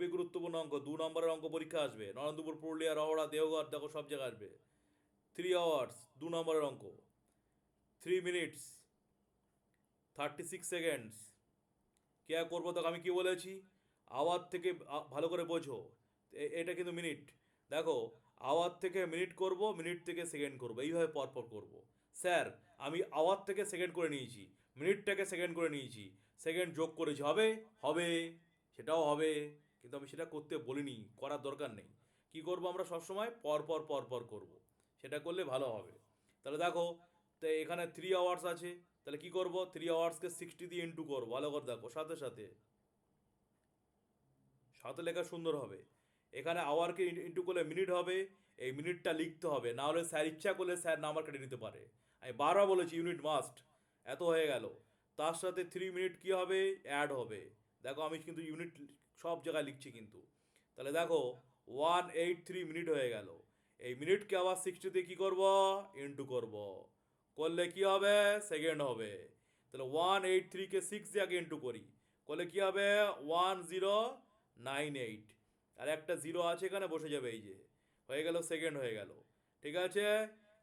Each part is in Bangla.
খুবই গুরুত্বপূর্ণ অঙ্ক, দু নম্বরের অঙ্ক পরীক্ষা আসবে। নরেন্দ্রপুর, পুরুলিয়া রহড়া দেওঘর, দেখো সব জায়গায় আসবে। থ্রি আওয়ার্স দু নম্বরের অঙ্ক। Three minutes thirty six seconds কে করব তোকে আমি কি বলেছি? আওয়ার থেকে ভালো করে বোঝো। এটা কিন্তু মিনিট দেখো আওয়ার থেকে মিনিট করব মিনিট থেকে সেকেন্ড করব। এইভাবে পরপর করব। স্যার, আমি আওয়ার থেকে সেকেন্ড করে নিয়েছি। মিনিটটাকে সেকেন্ড করে নিয়েছি। সেকেন্ড যোগ করেছি। হবে? হবে। সেটাও হবে। কিন্তু আমি সেটা করতে বলিনি, করার দরকার নেই। কি করব আমরা সবসময়? পর পর পর পর করব। সেটা করলে ভালো হবে। তাহলে দেখো, তো এখানে থ্রি আওয়ার্স আছে। তাহলে কি করব? থ্রি আওয়ার্সকে সিক্সটি দিয়ে ইন্টু করব। ভালো করে দেখো, সাথে সাথে। সাথে লেখা সুন্দর হবে। এখানে আওয়ারকে ইন্টু করলে মিনিট হবে। এই মিনিটটা লিখতে হবে। না হলে স্যার ইচ্ছা করলে স্যার নাম্বার কেটে নিতে পারে। আমি বারবার বলেছি ইউনিট মাস্ট এত হয়ে গেল। তার সাথে থ্রি মিনিট কি হবে? অ্যাড হবে। দেখো, আমি কিন্তু ইউনিট সব জায়গায় লিখছি কিন্তু। তাহলে দেখো ওয়ান এইট থ্রি মিনিট হয়ে গেল। এই মিনিটকে আবার সিক্সটিতে কী করব? ইন্টু করব। করলে কি হবে? সেকেন্ড হবে। তাহলে ওয়ান এইট থ্রিকে সিক্স দিয়ে আগে ইন্টু করি। করলে কি হবে? ওয়ান জিরো নাইন এইট আর একটা জিরো আছে এখানে, বসে যাবে এই যে। হয়ে গেল সেকেন্ড হয়ে গেল। ঠিক আছে?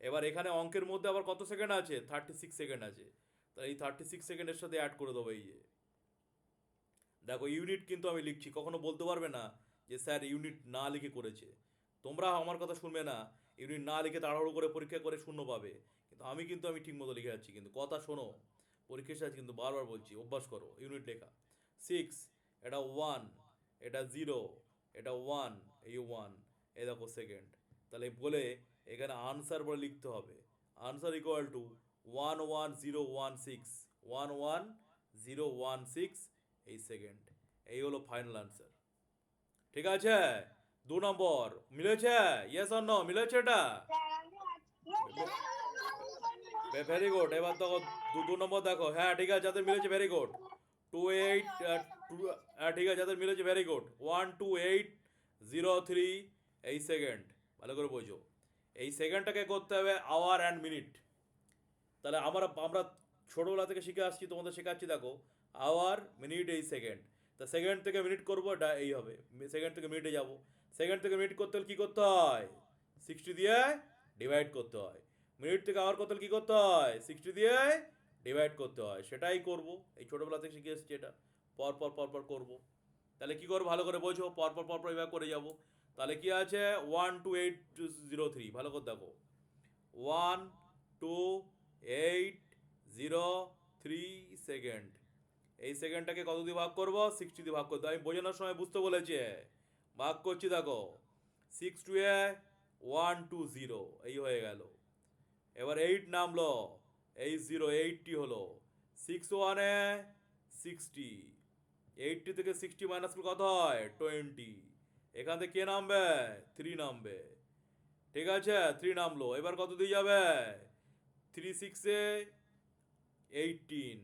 এবার এখানে অঙ্কের মধ্যে আবার কত সেকেন্ড আছে? থার্টি সিক্স সেকেন্ড আছে। তাহলে এই থার্টি সিক্স সেকেন্ডের সাথে অ্যাড করে দেবো এই যে। দেখো ইউনিট কিন্তু আমি লিখছি, কখনো বলতে পারবে না যে, স্যার ইউনিট না লিখে করেছে। তোমরা আমার কথা শুনবে না ইউনিট না লিখে তাড়াহুড়ো করে পরীক্ষা করে শূন্য পাবে। কিন্তু আমি কিন্তু আমি ঠিক মতো লিখে যাচ্ছি, কিন্তু কথা শোনো, পরীক্ষার সাথে কিন্তু বারবার বলছি, অভ্যাস করো ইউনিট লেখা। সিক্স এটা ওয়ান এটা জিরো এটা ওয়ান এই ওয়ান এই দেখো সেকেন্ড তাহলে বলে এখানে আনসার বলে লিখতে হবে। Answer equal to one one zero one six one one zero one six এই সেকেন্ড এই হলো ফাইনাল আনসার ঠিক আছে? দু নম্বর, মিলেছে? ইয়েস নো মিলেছে এটা? ভেরি গুড এবার দেখো, দু দু নম্বর দেখো। হ্যাঁ ঠিক আছে, যাদের মিলেছে very good two eight two হ্যাঁ ঠিক আছে, যাদের মিলেছে very good one two eight zero three এই সেকেন্ড ভালো করে বোঝো। এই সেকেন্ডটাকে করতে হবে আওয়ার অ্যান্ড মিনিট তাহলে আমরা আমরা ছোটোবেলা থেকে শিখে আসছি, তোমাদের শেখাচ্ছি, দেখো। আওয়ার মিনিট এই সেকেন্ড তা সেকেন্ড থেকে মিনিট করব, এটা এই হবে। সেকেন্ড থেকে মিনিটে যাব। সেকেন্ড থেকে মিনিট করতে হলে কী করতে হয়? সিক্সটি দিয়ে ডিভাইড করতে হয়। মিনিট থেকে আওয়ার করতে হলে কী করতে হয়? সিক্সটি দিয়ে ডিভাইড করতে হয়। সেটাই করব। এই ছোটোবেলা থেকে শিখে এসেছি এটা। পর পর পর পর করব। তাহলে কী করব? ভালো করে বোঝো। পর পর পর পর এভাবে করে যাব। তাহলে কি আছে? One two eight zero three ভালো করে দেখো। One two eight zero three second এই সেকেন্ডটাকে কত দিয়ে ভাগ করব? সিক্সটি দিয়ে ভাগ করতে আমি বোঝানোর সময় বুঝতে বলেছি। ভাগ করছি, দেখো। সিক্স টু এ ওয়ান টু জিরো এই হয়ে গেল। এবার এইট নামলো। এই জিরো এইটটি হলো। সিক্স ওয়ানে সিক্সটি এইটটি থেকে সিক্সটি মাইনাস করলে কত হয়? টোয়েন্টি এখান থেকে কে নামবে? থ্রি নামবে। ঠিক আছে? থ্রি নামলো। এবার কত দিয়ে যাবে? থ্রি সিক্সে eighteen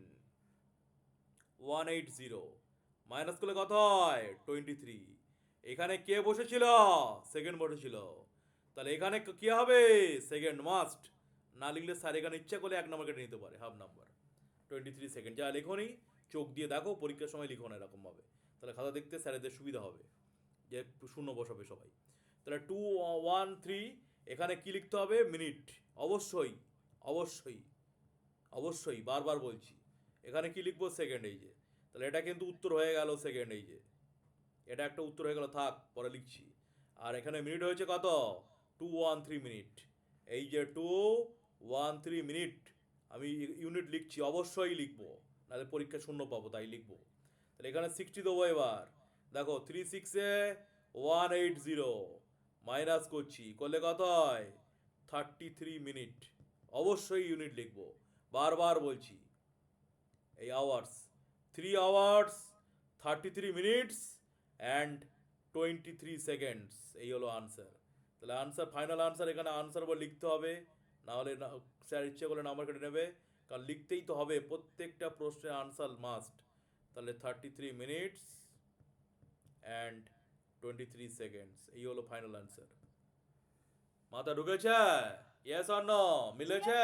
one eight zero. Minus করলে কত হয়? Twenty three. এখানে কে বসেছিল? সেকেন্ড বসেছিল তাহলে এখানে কি হবে? সেকেন্ড মাস্ট না লিখলে স্যার এখানে ইচ্ছা করলে এক নম্বর কেটে নিতে পারে half number twenty three second. যা লেখনি চোখ দিয়ে দেখো, পরীক্ষার সময় লিখো না এরকমভাবে তাহলে খাতা দেখতে স্যারেদের সুবিধা হবে। যে শূন্য বসাবে সবাই। তাহলে টু ওয়ান থ্রি এখানে কি লিখতে হবে? মিনিট অবশ্যই অবশ্যই অবশ্যই, বারবার বলছি। এখানে কি লিখব? সেকেন্ড এই যে। তাহলে এটা কিন্তু উত্তর হয়ে গেল সেকেন্ড এই যে। এটা একটা উত্তর হয়ে গেল, থাক, পরে লিখছি। আর এখানে মিনিট হয়েছে কত? টু ওয়ান থ্রি মিনিট এই যে টু ওয়ান থ্রি মিনিট আমি ইউনিট লিখছি, অবশ্যই লিখব। নাহলে পরীক্ষা শূন্য পাবো, তাই লিখব। তাহলে এখানে সিক্সটি দেবো এবার। দেখো থ্রি সিক্সে ওয়ান এইট জিরো মাইনাস করছি। করলে কত হয়? থার্টি থ্রি মিনিট অবশ্যই ইউনিট লিখব। বারবার বলছি। এই hours three hours thirty three minutes and twenty three seconds এই হলো আনসার তাহলে আনসার ফাইনাল আনসার এখানে আনসার বলে লিখতে হবে। নাহলে স্যার ইচ্ছে করলে নাম্বার কেটে নেবে। কারণ লিখতেই তো হবে, প্রত্যেকটা প্রশ্নের আনসার মাস্ট তাহলে thirty three minutes and twenty three seconds এই হলো ফাইনাল আনসার মাথা ঢুকেছে? ইয়েস নো মিলেছে?